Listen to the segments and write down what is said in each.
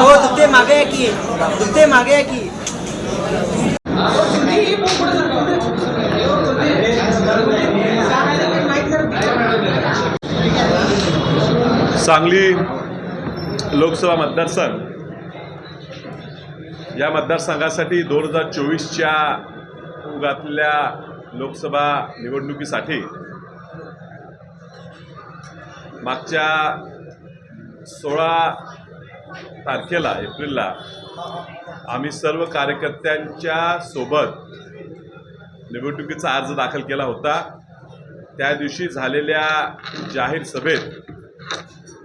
हो मागे आहे की दुखते मागे आहे की सांगली लोकसभा मतदारसंघ. या मतदारसंघासाठी दोन हजार चोवीसच्या उगातल्या लोकसभा निवडणुकीसाठी मागच्या सोळा तारखेला एप्रिलला आम्ही सर्व कार्यकर्त्यांच्या सोबत निवडणुकीचा अर्ज दाखल केला होता. त्या दिवशी झालेल्या जाहीर सभेत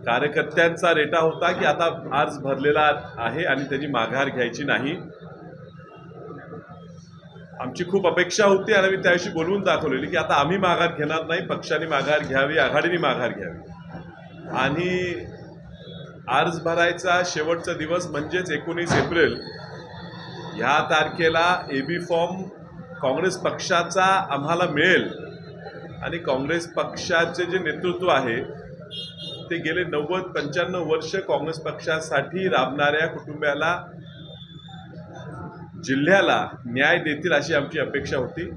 कार्यकर्त्यांचा रेटा होता की आता अर्ज भरलेला आहे आणि त्याची माघार घ्यायची नाही. आमची खूप अपेक्षा होती आणि आम्ही त्याविषयी बोलवून दाखवलेली की आता आम्ही माघार घेणार नाही पक्षाने माघार घ्यावी आघाडीने माघार घ्यावी. आणि अर्ज भरायचा शेवटचा दिवस म्हणजेच एकोणीस एप्रिल ह्या तारखेला ए बी फॉर्म काँग्रेस पक्षाचा आम्हाला मिळेल. आणि काँग्रेस पक्षाचे जे नेतृत्व आहे ते गेले नव्वद पंच्याण्णव वर्ष काँग्रेस पक्षासाठी राबणाऱ्या कुटुंबाला जिल्ह्याला न्याय देतील अशी आमची अपेक्षा होती.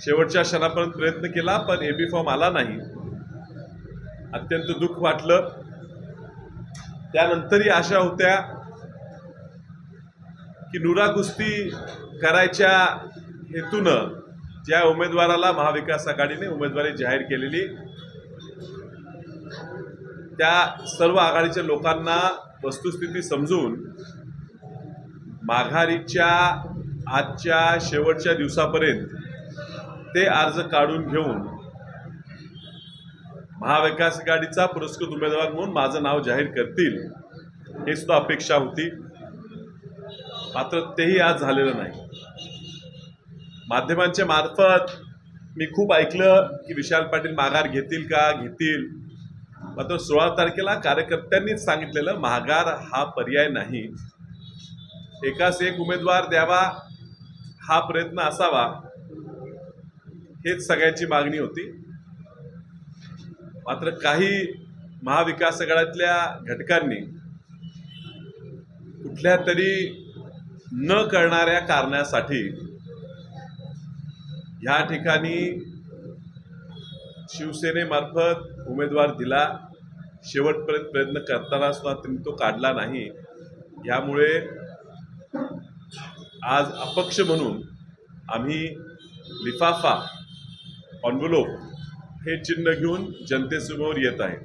शेवटच्या क्षणापर्यंत प्रयत्न केला पण एबी फॉर्म आला नाही. अत्यंत दुःख वाटलं. त्यानंतरही आशा होत्या की नुरा कुस्ती करायच्या हेतूनं ज्या उमेदवाराला महाविकास आघाडीने उमेदवारी जाहीर केलेली त्या सर्व आघाडीच्या लोकांना वस्तुस्थिती समजून माघारीच्या आजच्या शेवटच्या दिवसापर्यंत ते अर्ज काढून घेऊन महाविकास आघाडीचा पुरस्कृत उमेदवार म्हणून माझं नाव जाहीर करतील हे सुद्धा अपेक्षा होती. मात्र तेही आज झालेलं नाही. माध्यमांच्या मार्फत मी खूप ऐकलं की विशाल पाटील माघार घेतील का? घेतील. मात्र सोळा तारखेला कार्यकर्त्यांनीच सांगितलेलं माघार हा पर्याय नाही. एकास एक उमेदवार द्यावा हा प्रयत्न असावा हेच सगळ्यांची मागणी होती. मात्र काही महाविकास आघाड्यातल्या घटकांनी कुठल्या तरी न करणाऱ्या कारणासाठी ह्या ठिकाणी शिवसेनेमार्फत उमेदवार दिला. शेवटपर्यंत प्रयत्न करताना सुद्धा त्यांनी तो काढला नाही. यामुळे आज अपक्ष म्हणून आम्ही लिफाफा ऑनवलोप हे चिन्ह घेऊन जनतेसमोर येत आहे.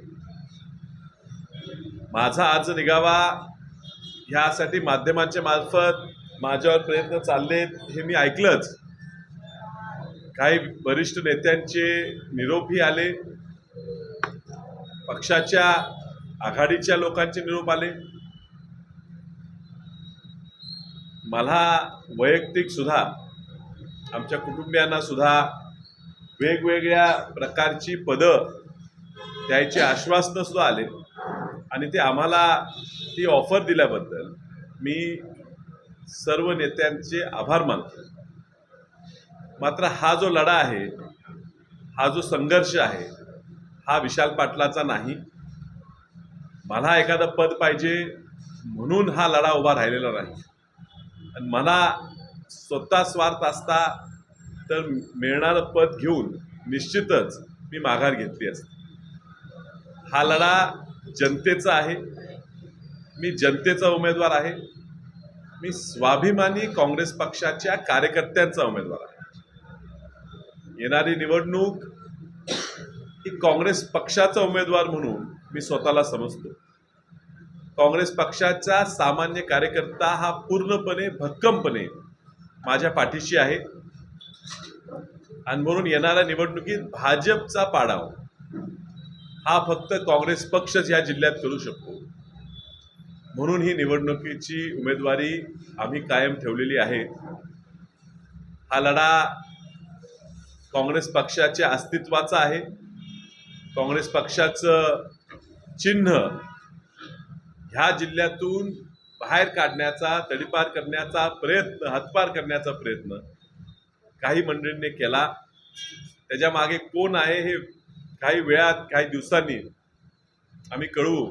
माझा अर्ज निघावा ह्यासाठी माध्यमांच्या मार्फत माझ्यावर प्रयत्न चाललेत हे मी ऐकलंच. काही वरिष्ठ नेत्यांचे निरोपही आले. पक्षाच्या आघाडीच्या लोकांचे निरोप आले. मला वैयक्तिक सुद्धा आमच्या कुटुंबियांना सुद्धा वेगवेगळ्या प्रकारची पदं द्यायची आश्वासनं सुद्धा आले. आणि ते आम्हाला ती ऑफर दिल्याबद्दल मी सर्व नेत्यांचे आभार मानतो. मात्र हा जो लढा आहे हा जो संघर्ष आहे हा विशाल पाटलाचा नाही. मला एखादं पद पाहिजे म्हणून हा लढा उभा राहिलेला नाही. मला स्वतः स्वार्थ असता तर मिळणारं पद घेऊन निश्चितच मी माघार घेतली असते. हा लढा जनतेचा आहे. मी जनतेचा उमेदवार आहे. मी स्वाभिमानी काँग्रेस पक्षाच्या कार्यकर्त्यांचा उमेदवार आहे. येणारी निवडणूक ही काँग्रेस पक्षाचा उमेदवार म्हणून मी स्वतःला समजतो. काँग्रेस पक्षाचा सामान्य कार्यकर्ता हा पूर्णपणे भक्कमपणे माझ्या पाठीशी आहे. आणि म्हणून येणाऱ्या निवडणुकीत भाजपचा पाडाव हा फक्त काँग्रेस पक्षच या जिल्ह्यात करू शकतो. म्हणून ही निवडणुकीची उमेदवारी आम्ही कायम ठेवलेली आहे. हा लढा काँग्रेस पक्षाच्या अस्तित्वाचा आहे. काँग्रेस पक्षाचं चिन्ह ह्या जिल्ह्यातून बाहेर काढण्याचा तडीपार करण्याचा प्रयत्न हातपार करण्याचा प्रयत्न काही मंडळींनी केला. त्याच्यामागे कोण आहे हे काही वेळात काही दिवसांनी आम्ही कळवू.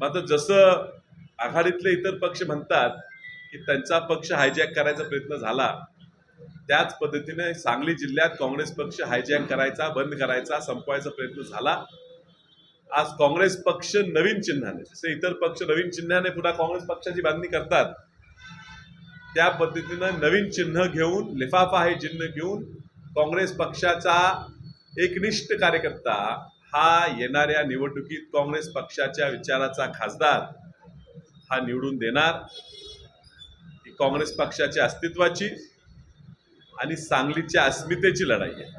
मात्र जसं आघाडीतले इतर पक्ष म्हणतात की त्यांचा पक्ष हायजॅक करायचा प्रयत्न झाला त्याच पद्धतीने सांगली जिल्ह्यात काँग्रेस पक्ष हायजॅक करायचा बंद करायचा संपवायचा प्रयत्न झाला. आज काँग्रेस पक्ष नवीन चिन्हाने जसे इतर पक्ष नवीन चिन्हाने पुन्हा काँग्रेस पक्षाची बांधणी करतात त्या पद्धतीनं नवीन चिन्ह घेऊन लिफाफा हे चिन्ह घेऊन काँग्रेस पक्षाचा एकनिष्ठ कार्यकर्ता हा येणाऱ्या निवडणुकीत काँग्रेस पक्षाच्या विचाराचा खासदार हा निवडून देणार. ही काँग्रेस पक्षाच्या अस्तित्वाची आणि सांगलीच्या अस्मितेची लढाई आहे.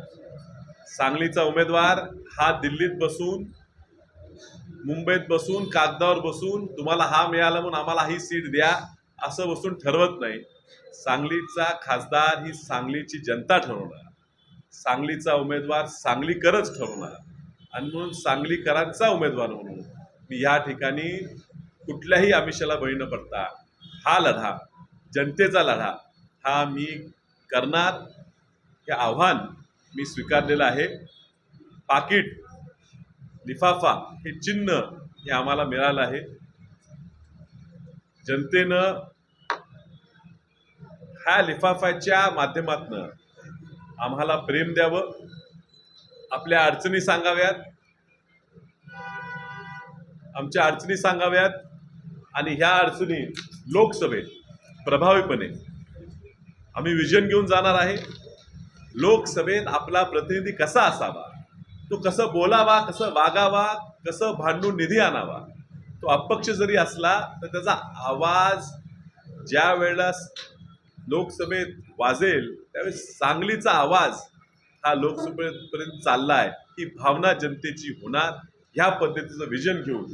सांगलीचा उमेदवार हा दिल्लीत बसून मुंबईत बसून कागदावर बसून तुम्हाला हा मिळाला म्हणून आम्हाला ही सीट द्या असं बसून ठरवत नाही. सांगलीचा खासदार ही सांगलीची जनता ठरवणार. सांगलीचा उमेदवार सांगलीकरच ठरवणार. आणि म्हणून सांगलीकरांचा उमेदवार म्हणून मी या ठिकाणी कुठल्याही आमिषाला बळी न पडता हा लढा जनतेचा लढा हा मी करणार हे आव्हान मी स्वीकारलेलं आहे. पाकिट लिफाफा हे चिन्ह हे आम्हाला मिळालं आहे. जनतेनं ह्या लिफाफ्याच्या माध्यमातनं आम्हाला प्रेम द्यावं आपल्या अडचणी सांगाव्यात आमच्या अडचणी सांगाव्यात आणि ह्या अडचणी लोकसभेत प्रभावीपणे आम्ही विजन घेऊन जाणार आहे. लोकसभेत आपला प्रतिनिधी कसा असावा? तो कसं बोलावा कसं वागावा कसं भांडून निधी आणावा तो अपक्ष जरी असला तर त्याचा आवाज ज्या वेळेला लोकसभेत वाजेल त्यावेळेस सांगलीचा आवाज हा लोकसभेपर्यंत चालला आहे ही भावना जनतेची होणार ह्या पद्धतीचं विजन घेऊन.